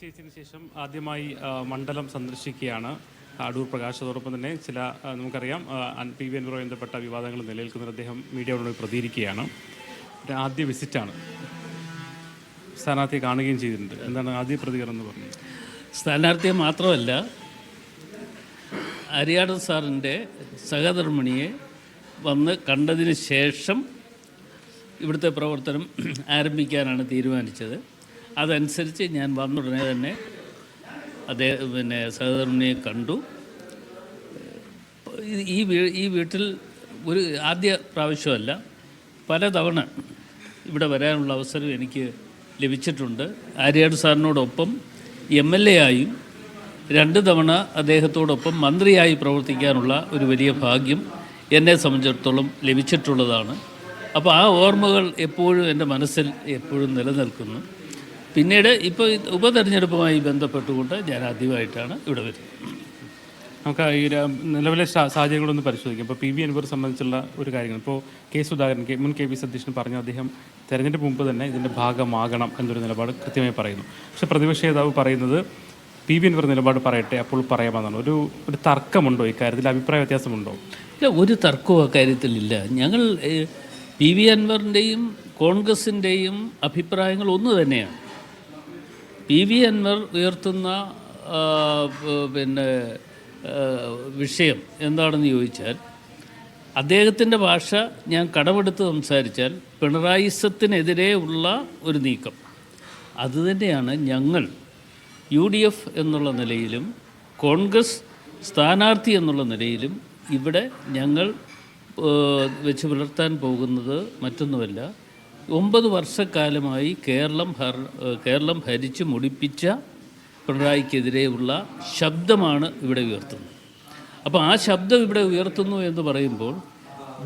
നിശ്ചയിച്ചതിന് ശേഷം ആദ്യമായി മണ്ഡലം സന്ദർശിക്കുകയാണ്. അടൂർ പ്രകാശത്തോടൊപ്പം തന്നെ ചില നമുക്കറിയാം പി വി എൻവറോ ബന്ധപ്പെട്ട വിവാദങ്ങൾ നിലനിൽക്കുന്ന അദ്ദേഹം മീഡിയയോട് പ്രതികരിക്കുകയാണ്. ആദ്യ വിസിറ്റാണ്. സ്ഥാനാർത്ഥിയെ കാണുകയും ചെയ്തിട്ടുണ്ട്. എന്താണ് ആദ്യ പ്രതികരണം എന്ന് പറഞ്ഞത്? സ്ഥാനാർത്ഥിയെ മാത്രമല്ല അരിയാട് സാറിന്റെ സഹധർമ്മിണിയെ വന്ന് കണ്ടതിന് ശേഷം ഇവിടുത്തെ പ്രവർത്തനം ആരംഭിക്കാനാണ് തീരുമാനിച്ചത്. അതനുസരിച്ച് ഞാൻ വന്ന ഉടനെ തന്നെ അദ്ദേഹം പിന്നെ സഹോദരനെ കണ്ടു. ഈ- ഈ വീട്ടിൽ ഒരു ആദ്യ പ്രാവശ്യമല്ല പലതവണ ഇവിടെ വരാനുള്ള അവസരം എനിക്ക് ലഭിച്ചിട്ടുണ്ട്. ആര്യാട് സാറിനോടൊപ്പം എം എൽ എ ആയും രണ്ട് തവണ അദ്ദേഹത്തോടൊപ്പം മന്ത്രിയായി പ്രവർത്തിക്കാനുള്ള ഒരു വലിയ ഭാഗ്യം എന്നെ സംബന്ധിച്ചിടത്തോളം ലഭിച്ചിട്ടുള്ളതാണ്. അപ്പോൾ ആ ഓർമ്മകൾ എപ്പോഴും എന്റെ മനസ്സിൽ എപ്പോഴും നിലനിൽക്കുന്നു. പിന്നീട് ഇപ്പോൾ ഉപതെരഞ്ഞെടുപ്പുമായി ബന്ധപ്പെട്ടുകൊണ്ട് ഞാൻ ആദ്യമായിട്ടാണ് ഇവിടെ വരുന്നത്. നമുക്ക് ഈ നിലവിലെ സാഹചര്യങ്ങളൊന്ന് പരിശോധിക്കാം. ഇപ്പോൾ പി വി അൻവർ സംബന്ധിച്ചുള്ള ഒരു കാര്യങ്ങൾ. ഇപ്പോൾ കെ സുധാകരൻ കെ മുൻ കെ പി സതീശൻ പറഞ്ഞു അദ്ദേഹം തെരഞ്ഞെടുപ്പ് മുമ്പ് തന്നെ ഇതിന്റെ ഭാഗമാകണം എന്നൊരു നിലപാട് കൃത്യമായി പറയുന്നു. പക്ഷെ പ്രതിപക്ഷ നേതാവ് പറയുന്നത് പി വി അൻവർ നിലപാട് പറയട്ടെ അപ്പോൾ പറയാമെന്നാണ്. ഒരു ഒരു തർക്കമുണ്ടോ ഇക്കാര്യത്തിൽ അഭിപ്രായ വ്യത്യാസമുണ്ടോ? ഇല്ല ഒരു തർക്കവും അക്കാര്യത്തിലില്ല ഞങ്ങൾ പി വി അൻവറിന്റെയും കോൺഗ്രസിന്റെയും അഭിപ്രായങ്ങൾ ഒന്ന് തന്നെയാണ്. പി വി അൻവർ ഉയർത്തുന്ന പിന്നെ വിഷയം എന്താണെന്ന് ചോദിച്ചാൽ അദ്ദേഹത്തിന്റെ ഭാഷ ഞാൻ കടമെടുത്ത് സംസാരിച്ചാൽ പിണറായിസത്തിനെതിരെ ഉള്ള ഒരു നീക്കം. അതുതന്നെയാണ് ഞങ്ങൾ യു ഡി എഫ് എന്നുള്ള നിലയിലും കോൺഗ്രസ് സ്ഥാനാർത്ഥി എന്നുള്ള നിലയിലും ഇവിടെ ഞങ്ങൾ വെച്ച് പുലർത്താൻ പോകുന്നത് മറ്റൊന്നുമല്ല. ഒമ്പത് വർഷക്കാലമായി കേരളം ഹർ കേരളം ഭരിച്ചു മുടിപ്പിച്ച പിണറായിക്കെതിരെയുള്ള ശബ്ദമാണ് ഇവിടെ ഉയർത്തുന്നത്. അപ്പോൾ ആ ശബ്ദം ഇവിടെ ഉയർത്തുന്നു എന്ന് പറയുമ്പോൾ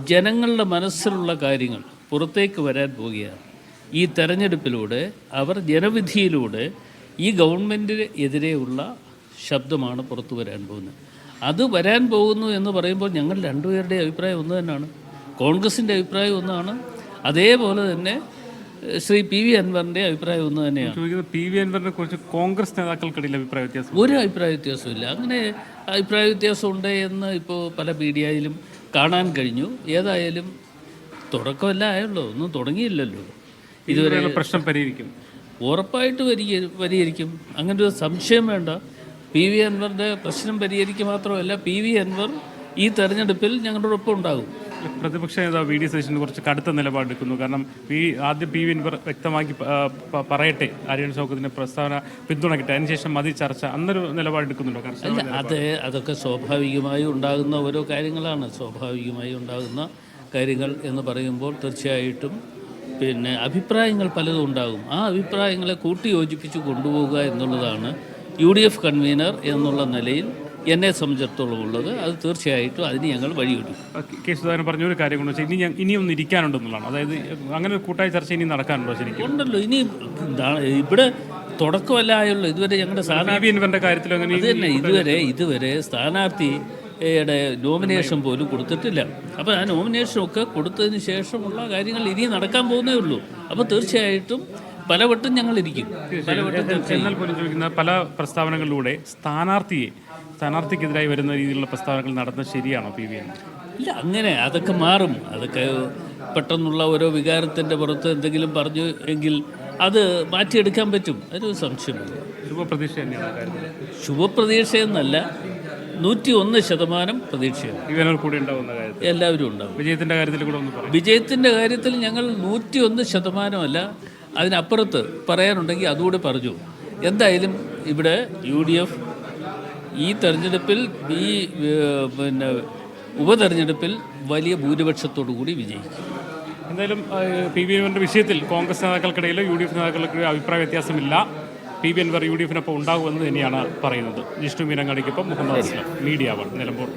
ജനങ്ങളുടെ മനസ്സിലുള്ള കാര്യങ്ങൾ പുറത്തേക്ക് വരാൻ പോവുകയാണ്. ഈ തെരഞ്ഞെടുപ്പിലൂടെ അവർ ജനവിധിയിലൂടെ ഈ ഗവൺമെന്റിന് എതിരെയുള്ള ശബ്ദമാണ് പുറത്തു വരാൻ പോകുന്നത്. അത് വരാൻ പോകുന്നു എന്ന് പറയുമ്പോൾ ഞങ്ങൾ രണ്ടുപേരുടെ അഭിപ്രായം ഒന്ന് തന്നെയാണ്. കോൺഗ്രസിന്റെ അഭിപ്രായം ഒന്നാണ്. അതേപോലെ തന്നെ ശ്രീ പി വി അൻവറിന്റെ അഭിപ്രായം ഒന്ന് തന്നെയാണ്. പി വി അൻവറിനെ കുറിച്ച് കോൺഗ്രസ് നേതാക്കൾക്കിടയിൽ അഭിപ്രായ വ്യത്യാസം ഒരു അഭിപ്രായ വ്യത്യാസമില്ല അങ്ങനെ അഭിപ്രായ വ്യത്യാസം ഉണ്ട് എന്ന് ഇപ്പോൾ പല മീഡിയയിലും കാണാൻ കഴിഞ്ഞു. ഏതായാലും തുടക്കമല്ല ആയുള്ളൂ. ഒന്നും തുടങ്ങിയില്ലല്ലോ. ഇതുവരെ പ്രശ്നം പരിഹരിക്കും. ഉറപ്പായിട്ട് പരിഹരിക്കും. അങ്ങനെ ഒരു സംശയം വേണ്ട. പി വി അൻവറിന്റെ പ്രശ്നം പരിഹരിക്കുക മാത്രമല്ല പി വി അൻവർ ഈ തെരഞ്ഞെടുപ്പിൽ ഞങ്ങളുടെ ഒപ്പം ഉണ്ടാകും. പ്രതിപക്ഷ നേതാവ് വി ഡി സതീശൻ കുറച്ച് കടുത്ത നിലപാടെടുക്കുന്നു കാരണം പി ആദ്യം പി വി അൻവർ വ്യക്തമാക്കി പറയട്ടെ ആര്യൻ ഷൗക്കത്തിന്റെ പ്രസ്താവന പിന്തുണയ്ക്കട്ടെ അതിനുശേഷം മതി ചർച്ച. അന്നൊരു നിലപാടെടുക്കുന്നുണ്ടോ അല്ല അത് അതൊക്കെ സ്വാഭാവികമായി ഉണ്ടാകുന്ന ഓരോ കാര്യങ്ങളാണ്. സ്വാഭാവികമായി ഉണ്ടാകുന്ന കാര്യങ്ങൾ എന്ന് പറയുമ്പോൾ തീർച്ചയായിട്ടും പിന്നെ അഭിപ്രായങ്ങൾ പലതും ഉണ്ടാകും. ആ അഭിപ്രായങ്ങളെ കൂട്ടി യോജിപ്പിച്ച് കൊണ്ടുപോകുക എന്നുള്ളതാണ് യു ഡി എഫ് കൺവീനർ എന്നുള്ള നിലയിൽ എന്നെ സംബന്ധിച്ചിടത്തോളം ഉള്ളത്. അത് തീർച്ചയായിട്ടും അതിന് ഞങ്ങൾ വഴിയൊരു കെ സുധാകരൻ പറഞ്ഞ ഒരു കാര്യം കൊണ്ട് വെച്ചാൽ ഇനി ഇനിയൊന്നും ഇരിക്കാനുണ്ടെന്നുള്ളതാണ്. അതായത് അങ്ങനെ ഒരു കൂട്ടായ ചർച്ച ഇനി നടക്കാനുണ്ടോ ശരിക്കും? ഉണ്ടല്ലോ ഇനി ഇവിടെ തുടക്കമല്ലായുള്ളൂ. ഇതുവരെ ഞങ്ങളുടെ സ്ഥാനാർത്ഥി കാര്യത്തിൽ അങ്ങനെ ഇത് തന്നെ ഇതുവരെ ഇതുവരെ സ്ഥാനാർത്ഥി യുടെ നോമിനേഷൻ പോലും കൊടുത്തിട്ടില്ല. അപ്പോൾ ആ നോമിനേഷനൊക്കെ കൊടുത്തതിന് ശേഷമുള്ള കാര്യങ്ങൾ ഇനി നടക്കാൻ പോകുന്നേ ഉള്ളൂ. അപ്പോൾ തീർച്ചയായിട്ടും പലവട്ടം ഞങ്ങൾ ഇരിക്കും. എന്നാൽ പോലും ചോദിക്കുന്ന പല പ്രസ്താവനകളിലൂടെ സ്ഥാനാർത്ഥിയെ സ്ഥാനാർത്ഥിക്കെതിരായി വരുന്ന രീതിയിലുള്ള പ്രസ്താവനകൾ നടത്തുന്നത് ശരിയാണോ പി വി ഇല്ല അങ്ങനെ അതൊക്കെ മാറും. അതൊക്കെ പെട്ടെന്നുള്ള ഓരോ വികാരത്തിന്റെ പുറത്ത് എന്തെങ്കിലും പറഞ്ഞു എങ്കിൽ അത് മാറ്റിയെടുക്കാൻ പറ്റും. അതൊരു സംശയമില്ല ശുഭപ്രതീക്ഷ കാര്യത്തിൽ. ശുഭപ്രതീക്ഷയെന്നല്ല നൂറ്റി ഒന്ന് ശതമാനം പ്രതീക്ഷയാണ്. കൂടെ എല്ലാവരും ഉണ്ടാവും. വിജയത്തിന്റെ കാര്യത്തിൽ വിജയത്തിന്റെ കാര്യത്തിൽ ഞങ്ങൾ നൂറ്റി ഒന്ന് ശതമാനമല്ല അതിനപ്പുറത്ത് പറയാനുണ്ടെങ്കിൽ അതുകൂടെ പറഞ്ഞു. എന്തായാലും ഇവിടെ യു ഡി എഫ് ഈ തെരഞ്ഞെടുപ്പിൽ ഈ പിന്നെ ഉപതെരഞ്ഞെടുപ്പിൽ വലിയ ഭൂരിപക്ഷത്തോടു കൂടി വിജയിക്കും. എന്തായാലും പി വി എമ്മിന്റെ വിഷയത്തിൽ കോൺഗ്രസ് നേതാക്കൾക്കിടയിൽ യു ഡി എഫ് നേതാക്കൾക്കിടയിൽ അഭിപ്രായ വ്യത്യാസമില്ല. P V Anvar U D എഫിനൊപ്പം ഉണ്ടാകുമെന്ന് തന്നെയാണ് പറയുന്നത്. ജിഷ്ണു മീനങ്ങാടിക്കൊപ്പം മുഹമ്മദ് അസ്ലം മീഡിയ വൺ നിലമ്പൂർ.